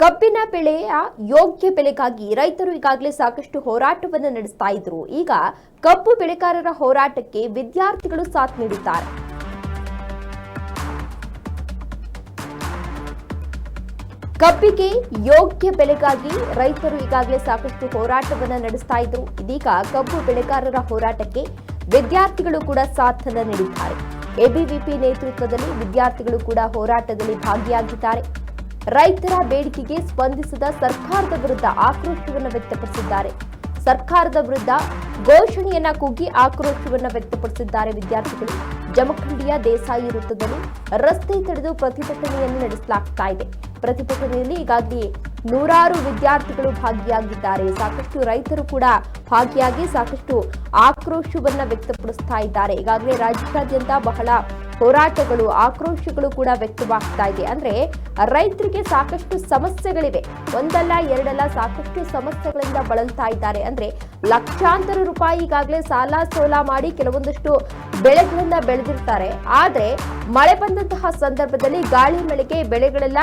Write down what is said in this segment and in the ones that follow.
ಕಬ್ಬಿನ ಬೆಳೆಯ ಯೋಗ್ಯ ಬೆಲೆಗಾಗಿ ರೈತರು ಈಗಾಗಲೇ ಸಾಕಷ್ಟು ಹೋರಾಟವನ್ನು ನಡೆಸ್ತಾ ಇದ್ರು. ಈಗ ಕಬ್ಬು ಬೆಳೆಗಾರರ ಹೋರಾಟಕ್ಕೆ ವಿದ್ಯಾರ್ಥಿಗಳು ಸಾಥ್ ನೀಡಿದ್ದಾರೆ ಕಬ್ಬಿಗೆ ಯೋಗ್ಯ ಬೆಲೆಗಾಗಿ ರೈತರು ಈಗಾಗಲೇ ಸಾಕಷ್ಟು ಹೋರಾಟವನ್ನು ನಡೆಸ್ತಾ ಇದ್ರು. ಇದೀಗ ಕಬ್ಬು ಬೆಳೆಗಾರರ ಹೋರಾಟಕ್ಕೆ ವಿದ್ಯಾರ್ಥಿಗಳು ಕೂಡ ಸಾಥನ್ನು ನೀಡಿದ್ದಾರೆ. ಎಬಿವಿಪಿ ನೇತೃತ್ವದಲ್ಲಿ ವಿದ್ಯಾರ್ಥಿಗಳು ಕೂಡ ಹೋರಾಟದಲ್ಲಿ ಭಾಗಿಯಾಗಿದ್ದಾರೆ. ರೈತರ ಬೇಡಿಕೆಗೆ ಸ್ಪಂದಿಸದ ಸರ್ಕಾರದ ವಿರುದ್ಧ ಆಕ್ರೋಶವನ್ನು ವ್ಯಕ್ತಪಡಿಸಿದ್ದಾರೆ. ಸರ್ಕಾರದ ವಿರುದ್ಧ ಘೋಷಣೆಯನ್ನ ಕೂಗಿ ಆಕ್ರೋಶವನ್ನು ವ್ಯಕ್ತಪಡಿಸಿದ್ದಾರೆ ವಿದ್ಯಾರ್ಥಿಗಳು. ಜಮಖಂಡಿಯ ದೇಸಾಯಿ ವೃತ್ತದಲ್ಲಿ ರಸ್ತೆ ತಡೆದು ಪ್ರತಿಭಟನೆಯನ್ನು ನಡೆಸಲಾಗ್ತಾ ಇದೆ. ಪ್ರತಿಭಟನೆಯಲ್ಲಿ ಈಗಾಗಲೇ ನೂರಾರು ವಿದ್ಯಾರ್ಥಿಗಳು ಭಾಗಿಯಾಗಿದ್ದಾರೆ. ಸಾಕಷ್ಟು ರೈತರು ಕೂಡ ಭಾಗಿಯಾಗಿ ಸಾಕಷ್ಟು ಆಕ್ರೋಶವನ್ನ ವ್ಯಕ್ತಪಡಿಸ್ತಾ ಇದ್ದಾರೆ. ಈಗಾಗಲೇ ರಾಜ್ಯಾದ್ಯಂತ ಬಹಳ ಹೋರಾಟಗಳು, ಆಕ್ರೋಶಗಳು ಕೂಡ ವ್ಯಕ್ತವಾಗ್ತಾ ಇದೆ. ಅಂದ್ರೆ ರೈತರಿಗೆ ಸಾಕಷ್ಟು ಸಮಸ್ಯೆಗಳಿವೆ. ಒಂದಲ್ಲ, ಎರಡಲ್ಲ ಸಾಕಷ್ಟು ಸಮಸ್ಯೆಗಳಿಂದ ಬಳಲ್ತಾ ಇದ್ದಾರೆ. ಅಂದ್ರೆ ಲಕ್ಷಾಂತರ ರೂಪಾಯಿ ಈಗಾಗಲೇ ಸಾಲ ಸೋಲ ಮಾಡಿ ಕೆಲವೊಂದಷ್ಟು ಬೆಳೆಗಳನ್ನ ಬೆಳೆದಿರ್ತಾರೆ. ಆದ್ರೆ ಮಳೆ ಬಂದಂತಹ ಸಂದರ್ಭದಲ್ಲಿ ಗಾಳಿ, ಮಳೆಗೆ ಬೆಳೆಗಳೆಲ್ಲ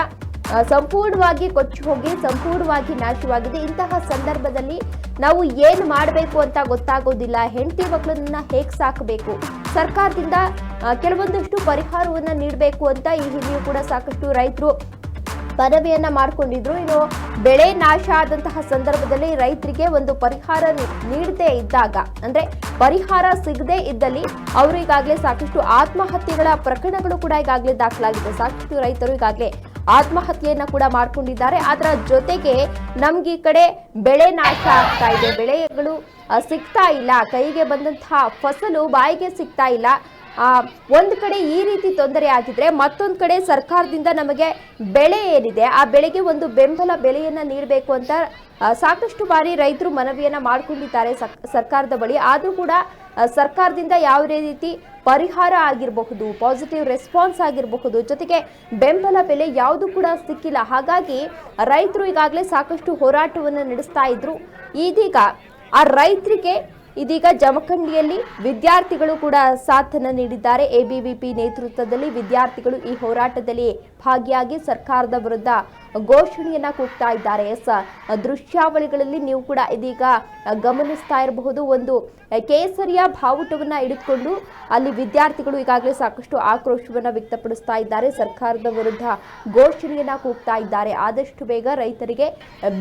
ಸಂಪೂರ್ಣವಾಗಿ ಕೊಚ್ಚಿ ಹೋಗಿ, ಸಂಪೂರ್ಣವಾಗಿ ನಾಶವಾಗಿದೆ. ಇಂತಹ ಸಂದರ್ಭದಲ್ಲಿ ನಾವು ಏನು ಮಾಡಬೇಕು ಅಂತ ಗೊತ್ತಾಗೋದಿಲ್ಲ. ಹೆಂಡತಿ ಮಕ್ಕಳನ್ನ ಹೇಗೆ ಸಾಕಬೇಕು? ಸರ್ಕಾರದಿಂದ ಕೆಲವೊಂದಷ್ಟು ಪರಿಹಾರವನ್ನ ನೀಡಬೇಕು ಅಂತ ಈ ಹಿಂದೆಯೂ ಕೂಡ ಸಾಕಷ್ಟು ರೈತರು ಮನವಿಯನ್ನ ಮಾಡಿಕೊಂಡಿದ್ರು. ಇನ್ನು ಬೆಳೆ ನಾಶ ಆದಂತಹ ಸಂದರ್ಭದಲ್ಲಿ ರೈತರಿಗೆ ಒಂದು ಪರಿಹಾರ ನೀಡದೇ ಇದ್ದಾಗ, ಅಂದ್ರೆ ಪರಿಹಾರ ಸಿಗದೇ ಇದ್ದಲ್ಲಿ ಅವರು ಈಗಾಗಲೇ ಸಾಕಷ್ಟು ಆತ್ಮಹತ್ಯೆಗಳ ಪ್ರಕರಣಗಳು ಕೂಡ ಈಗಾಗಲೇ ದಾಖಲಾಗಿದೆ. ಸಾಕಷ್ಟು ರೈತರು ಈಗಾಗಲೇ ಆತ್ಮಹತ್ಯೆಯನ್ನ ಕೂಡ ಮಾಡ್ಕೊಂಡಿದ್ದಾರೆ. ಅದರ ಜೊತೆಗೆ ನಮ್ಗೆ ಈ ಕಡೆ ಬೆಳೆ ನಾಶ ಆಗ್ತಾ ಇದೆ. ಬೆಳೆಗಳು ಸಿಗ್ತಾ ಇಲ್ಲ. ಕೈಗೆ ಬಂದಂತಹ ಫಸಲು ಬಾಯಿಗೆ ಸಿಗ್ತಾ ಇಲ್ಲ. ಒಂದ್ ಕಡೆ ಈ ರೀತಿ ತೊಂದರೆ ಆಗಿದ್ರೆ ಮತ್ತೊಂದ್ ಕಡೆ ಸರ್ಕಾರದಿಂದ ನಮಗೆ ಬೆಳೆ ಏನಿದೆ, ಆ ಬೆಳೆಗೆ ಒಂದು ಬೆಂಬಲ ಬೆಲೆಯನ್ನ ನೀಡಬೇಕು ಅಂತ ಸಾಕಷ್ಟು ಬಾರಿ ರೈತರು ಮನವಿಯನ್ನ ಮಾಡ್ಕೊಂಡಿದ್ದಾರೆ ಸರ್ಕಾರದ ಬಳಿ. ಆದ್ರೂ ಕೂಡ ಸರ್ಕಾರದಿಂದ ಯಾವ ರೀತಿ ಪರಿಹಾರ ಆಗಿರಬಹುದು ಪಾಸಿಟಿವ್ ರೆಸ್ಪಾನ್ಸ್ ಆಗಿರಬಹುದು. ಜೊತೆಗೆ ಬೆಂಬಲ ಬೆಲೆ ಯಾವುದು ಕೂಡ ಸಿಕ್ಕಿಲ್ಲ. ಹಾಗಾಗಿ ರೈತರು ಈಗಾಗಲೇ ಸಾಕಷ್ಟು ಹೋರಾಟವನ್ನು ನಡೆಸ್ತಾ ಇದ್ರು. ಇದೀಗ ಆ ರೈತರಿಗೆ ಇದೀಗ ಜಮಖಂಡಿಯಲ್ಲಿ ವಿದ್ಯಾರ್ಥಿಗಳು ಕೂಡ ಸಾಥನ್ನು ನೀಡಿದ್ದಾರೆ. ಎಬಿವಿಪಿ ನೇತೃತ್ವದಲ್ಲಿ ವಿದ್ಯಾರ್ಥಿಗಳು ಈ ಹೋರಾಟದಲ್ಲಿ ಭಾಗಿಯಾಗಿ ಸರ್ಕಾರದ ವಿರುದ್ಧ ಘೋಷಣೆಯನ್ನ ಕೂಗ್ತಾ ಇದ್ದಾರೆ. ದೃಶ್ಯಾವಳಿಗಳಲ್ಲಿ ನೀವು ಕೂಡ ಇದೀಗ ಗಮನಿಸ್ತಾ ಇರಬಹುದು. ಒಂದು ಕೇಸರಿಯ ಬಾವುಟವನ್ನ ಹಿಡಿದುಕೊಂಡು ಅಲ್ಲಿ ವಿದ್ಯಾರ್ಥಿಗಳು ಈಗಾಗಲೇ ಸಾಕಷ್ಟು ಆಕ್ರೋಶವನ್ನ ವ್ಯಕ್ತಪಡಿಸ್ತಾ ಇದ್ದಾರೆ. ಸರ್ಕಾರದ ವಿರುದ್ಧ ಘೋಷಣೆಯನ್ನ ಕೂಗ್ತಾ ಇದ್ದಾರೆ. ಆದಷ್ಟು ಬೇಗ ರೈತರಿಗೆ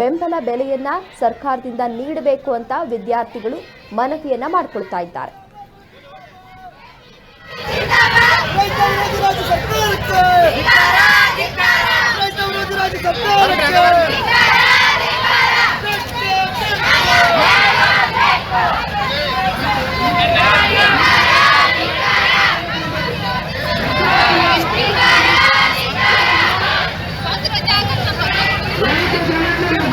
ಬೆಂಬಲ ಬೆಲೆಯನ್ನ ಸರ್ಕಾರದಿಂದ ನೀಡಬೇಕು ಅಂತ ವಿದ್ಯಾರ್ಥಿಗಳು ಮನವಿಯನ್ನ ಮಾಡಿಕೊಳ್ತಾ ಇದ್ದಾರೆ. ರಾಜ್ಯ ಸರ್ಕಾರಕ್ಕೆ ರೈತ ವಿರೋಧಿ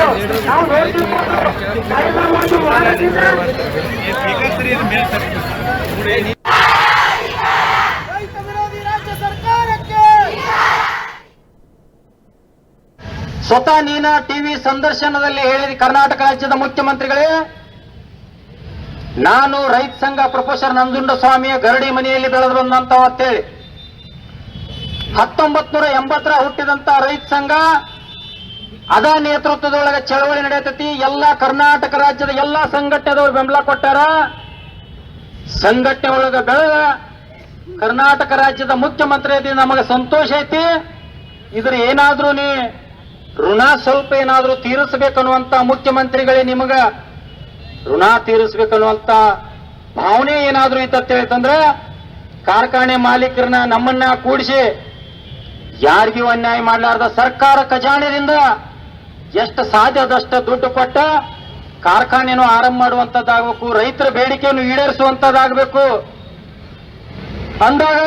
ರಾಜ್ಯ ಸರ್ಕಾರಕ್ಕೆ ಸ್ವತಃ ನೀನ ಟಿವಿ ಸಂದರ್ಶನದಲ್ಲಿ ಹೇಳಿದ ಕರ್ನಾಟಕ ರಾಜ್ಯದ ಮುಖ್ಯಮಂತ್ರಿಗಳೇ, ನಾನು ರೈತ ಸಂಘ ಪ್ರೊಫೆಸರ್ ನಂಜುಂಡ ಸ್ವಾಮಿಯ ಗರಡಿ ಮನೆಯಲ್ಲಿ ಬೆಳೆದು ಅಂತೇಳಿ ಹತ್ತೊಂಬತ್ ನೂರ ಎಂಬತ್ತರ ಹುಟ್ಟಿದಂತ ರೈತ ಸಂಘ ಅದ ನೇತೃತ್ವದೊಳಗೆ ಚಳವಳಿ ನಡೆಯತೈತಿ. ಎಲ್ಲ ಕರ್ನಾಟಕ ರಾಜ್ಯದ ಎಲ್ಲ ಸಂಘಟನೆದವರು ಬೆಂಬಲ ಕೊಟ್ಟಾರ. ಸಂಘಟನೆ ಒಳಗೆ ಬೆಳೆದ ಕರ್ನಾಟಕ ರಾಜ್ಯದ ಮುಖ್ಯಮಂತ್ರಿ ನಮಗೆ ಸಂತೋಷ ಐತಿ. ಇದ್ರ ಏನಾದ್ರೂ ನೀ ಋಣ ಸ್ವಲ್ಪ ಏನಾದ್ರೂ ತೀರಿಸಬೇಕನ್ನುವಂತ ಮುಖ್ಯಮಂತ್ರಿಗಳೇ ನಿಮಗ ಋಣ ತೀರಿಸಬೇಕನ್ನುವಂತ ಭಾವನೆ ಏನಾದ್ರೂ ಇತ್ತ ಹೇಳ್ತಂದ್ರ ಕಾರ್ಖಾನೆ ಮಾಲೀಕರನ್ನ ನಮ್ಮನ್ನ ಕೂಡಿಸಿ ಯಾರಿಗೂ ಅನ್ಯಾಯ ಮಾಡಲಾರ್ದ ಸರ್ಕಾರ ಖಜಾನೆದಿಂದ ಎಷ್ಟು ಸಾಧ್ಯದಷ್ಟು ದುಡ್ಡು ಕೊಟ್ಟ ಕಾರ್ಖಾನೆನೂ ಆರಂಭ ಮಾಡುವಂತದ್ದಾಗಬೇಕು, ರೈತರ ಬೇಡಿಕೆಯನ್ನು ಈಡೇರಿಸುವಂತದ್ದಾಗಬೇಕು. ಅಂದಾಗ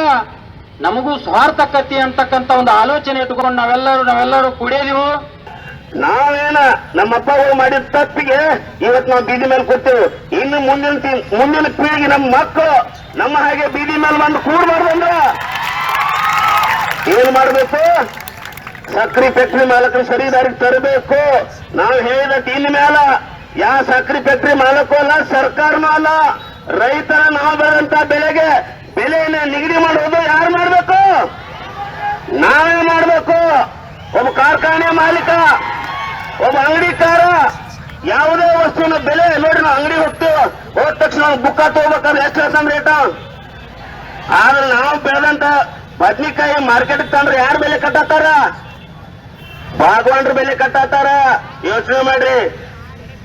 ನಮಗೂ ಸ್ವಾರ್ಥಕತೆ ಅಂತಕ್ಕಂಥ ಒಂದು ಆಲೋಚನೆ ಇಟ್ಕೊಂಡು ನಾವೆಲ್ಲರೂ ನಾವೆಲ್ಲರೂ ಕುಡಿಯೋದಿವು ನಾವೇನ ನಮ್ಮಪ್ಪಗಳು ಮಾಡಿದ ತಪ್ಪಿಗೆ ಇವತ್ತು ನಾವು ಬೀದಿ ಮೇಲೆ ಕೊಡ್ತೇವೆ ಇನ್ನು ಮುಂದಿನ ಮುಂದಿನ ಪೀಳಿಗೆ ನಮ್ಮ ಮಕ್ಕಳು ನಮ್ಮ ಹಾಗೆ ಬೀದಿ ಮೇಲೆ ಬಂದು ಕೂಡಬಾರ್ದು ಅಂದ್ರ? ಏನ್ ಮಾಡ್ಬೇಕು? ಸಕ್ರಿ ಫ್ಯಾಕ್ಟ್ರಿ ಮಾಲಕರು ಸರಿ ದಾರಿಗೆ ತರಬೇಕು. ನಾವು ಹೇಳಿದ ಇನ್ ಮೇಲ ಯಾವ ಸಕ್ರಿ ಫ್ಯಾಕ್ಟ್ರಿ ಮಾಲಕೂ ಅಲ್ಲ, ಸರ್ಕಾರನೂ ಅಲ್ಲ. ರೈತರ ನಾವು ಬೆಳೆದಂತ ಬೆಲೆಗೆ ಬೆಲೆಯನ್ನ ನಿಗದಿ ಮಾಡೋದು ಯಾರು ಮಾಡಬೇಕು? ನಾವೇ ಮಾಡಬೇಕು. ಒಬ್ಬ ಕಾರ್ಖಾನೆ ಮಾಲೀಕ, ಒಬ್ಬ ಅಂಗಡಿಕಾರ ಯಾವುದೇ ವಸ್ತುವಿನ ಬೆಲೆ ನೋಡಿ ನಾವು ಅಂಗಡಿ ಹೋಗ್ತೀವಿ. ಹೋದ ತಕ್ಷಣ ಬುಕ್ಕ ತಗೋಬೇಕಾದ್ರೆ ಎಷ್ಟು ಲಕ್ಷ ರೇಟ? ಆದ್ರೆ ನಾವು ಬೆಳೆದಂತ ಬದ್ನಿಕಾಯಿ ಮಾರ್ಕೆಟ್ ತಂದ್ರೆ ಯಾರು ಬೆಲೆ ಕಟ್ಟತ್ತಾರ ಭಾಗವಾನ್ರ ಬೆಲೆ ಕಟ್ಟಾತಾರ? ಯೋಚನೆ ಮಾಡ್ರಿ.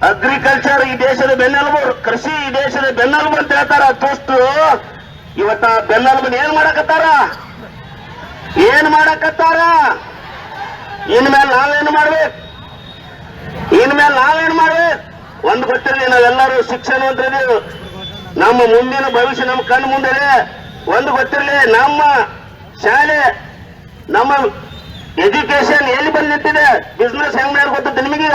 ಅಗ್ರಿಕಲ್ಚರ್ ಈ ದೇಶದ ಬೆನ್ನೆಲುಬು, ಕೃಷಿ ಈ ದೇಶದ ಬೆನ್ನೆಲುಬು ಅಂತ ಹೇಳ್ತಾರ ತುಷ್ಟು. ಇವತ್ತ ಬೆನ್ನೆಲುಬು ಏನ್ ಮಾಡಕತ್ತಾರ? ಏನ್ ಮಾಡಕತ್ತಾರ? ಇನ್ಮೇಲೆ ನಾವೇನು ಮಾಡ್ಬೇಕು? ಇನ್ಮೇಲೆ ನಾವೇನ್ ಮಾಡ್ಬೇಕು? ಒಂದ್ ಗೊತ್ತಿರಲಿ, ನಾವೆಲ್ಲರೂ ಶಿಕ್ಷಣವಂತರಿದ್ದೀವಿ ನಮ್ಮ ಮುಂದಿನ ಭವಿಷ್ಯ ನಮ್ಮ ಕಣ್ಣು ಮುಂದೆ. ಒಂದು ಗೊತ್ತಿರಲಿ, ನಮ್ಮ ಶಾಲೆ, ನಮ್ಮ ಎಜುಕೇಶನ್ ಎಲ್ಲಿ ಬಂದು ನಿಂತಿದೆ ಬಿಸ್ನೆಸ್ ಹೆಂಗ್ ಮಾಡಿ ಗೊತ್ತಿದೆ ನಿಮಗೀಗ?